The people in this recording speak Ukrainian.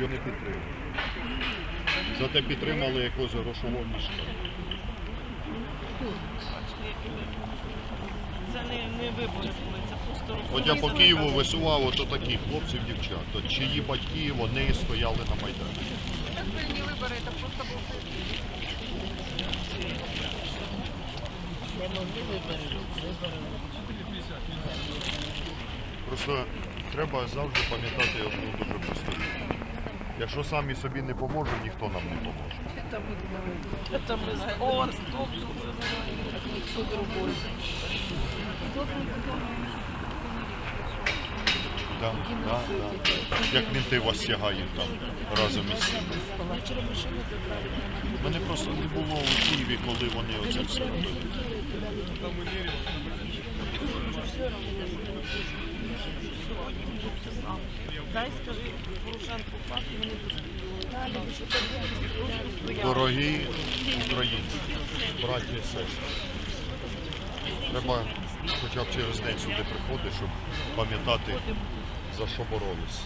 його не підтримали. Зате підтримали якогось грошового мішка. Це не, не вибори були, це просто От я по Києву висував ото таких хлопців, дівчат, от чиї батьки вони стояли на Майдані. Так были не выборы, это просто был Просто треба завжди пам'ятати одну дуже просту. Якщо самі собі не поможемо, ніхто нам не поможе. це ми з О, стоп, ніхто другой. Да, да, да. Як мінти вас тягають там разом із цим. Мене просто не було у Києві, коли вони оце все робили. Дай скажи Порошенку факт, вони достояли. Дорогі українці, браті і сестри. Треба хоча б через день сюди приходити, щоб пам'ятати, за що боролись.